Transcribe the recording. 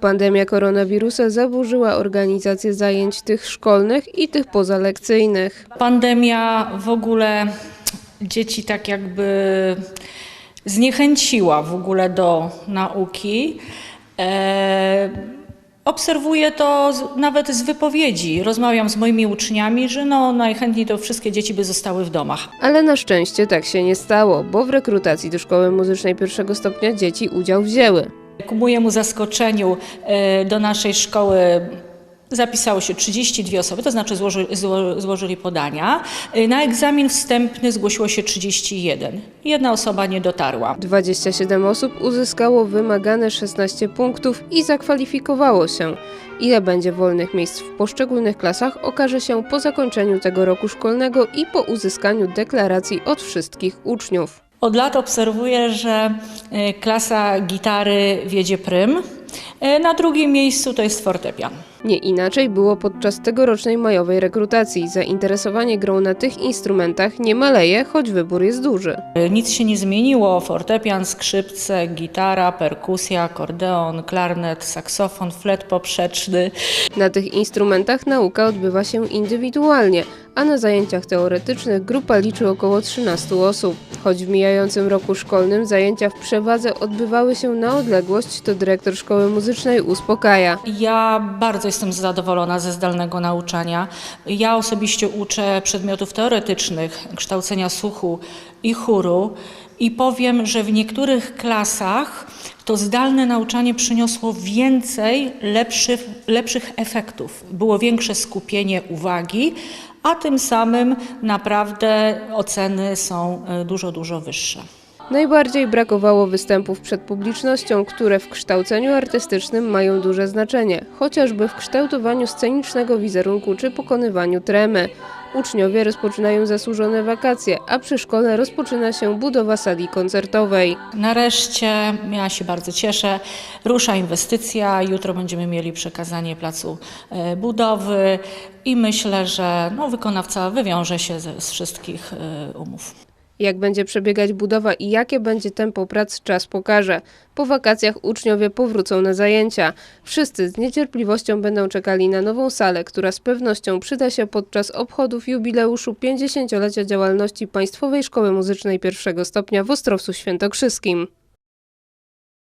Pandemia koronawirusa zaburzyła organizację zajęć tych szkolnych i tych pozalekcyjnych. Pandemia w ogóle dzieci tak jakby zniechęciła w ogóle do nauki. E, obserwuję to z, nawet z wypowiedzi. Rozmawiam z moimi uczniami, że no najchętniej to wszystkie dzieci by zostały w domach. Ale na szczęście tak się nie stało, bo w rekrutacji do szkoły muzycznej pierwszego stopnia dzieci udział wzięły. Ku mojemu zaskoczeniu e, do naszej szkoły zapisało się 32 osoby, to znaczy złoży, zło, złożyli podania. E, Na egzamin wstępny zgłosiło się 31. Jedna osoba nie dotarła. 27 osób uzyskało wymagane 16 punktów i zakwalifikowało się. Ile będzie wolnych miejsc w poszczególnych klasach okaże się po zakończeniu tego roku szkolnego i po uzyskaniu deklaracji od wszystkich uczniów. Od lat obserwuję, że e, klasa gitary wiedzie prym. E, Na drugim miejscu to jest fortepian. Nie inaczej było podczas tegorocznej majowej rekrutacji. Zainteresowanie grą na tych instrumentach nie maleje, choć wybór jest duży. Nic się nie zmieniło. Fortepian, skrzypce, gitara, perkusja, akordeon, klarnet, saksofon, flet poprzeczny. Na tych instrumentach nauka odbywa się indywidualnie, a na zajęciach teoretycznych grupa liczy około 13 osób. Choć w mijającym roku szkolnym zajęcia w przewadze odbywały się na odległość, to dyrektor szkoły muzycznej uspokaja. Ja bardzo jestem zadowolona ze zdalnego nauczania. Ja osobiście uczę przedmiotów teoretycznych, kształcenia słuchu i chóru i powiem, że w niektórych klasach to zdalne nauczanie przyniosło więcej lepszych, lepszych efektów. Było większe skupienie uwagi, a tym samym naprawdę oceny są e, dużo, dużo wyższe. Najbardziej brakowało występów przed publicznością, które w kształceniu artystycznym mają duże znaczenie, chociażby w kształtowaniu scenicznego wizerunku czy pokonywaniu tremy. Uczniowie rozpoczynają zasłużone wakacje, a przy szkole rozpoczyna się budowa sali koncertowej. Nareszcie, ja się bardzo cieszę, rusza inwestycja. Jutro będziemy mieli przekazanie placu e, budowy i myślę, że no, wykonawca wywiąże się z wszystkich e, umów. Jak będzie przebiegać budowa i jakie będzie tempo prac, czas pokaże. Po wakacjach uczniowie powrócą na zajęcia. Wszyscy z niecierpliwością będą czekali na nową salę, która z pewnością przyda się podczas obchodów jubileuszu 50-lecia działalności Państwowej Szkoły Muzycznej pierwszego stopnia w Ostrowcu Świętokrzyskim.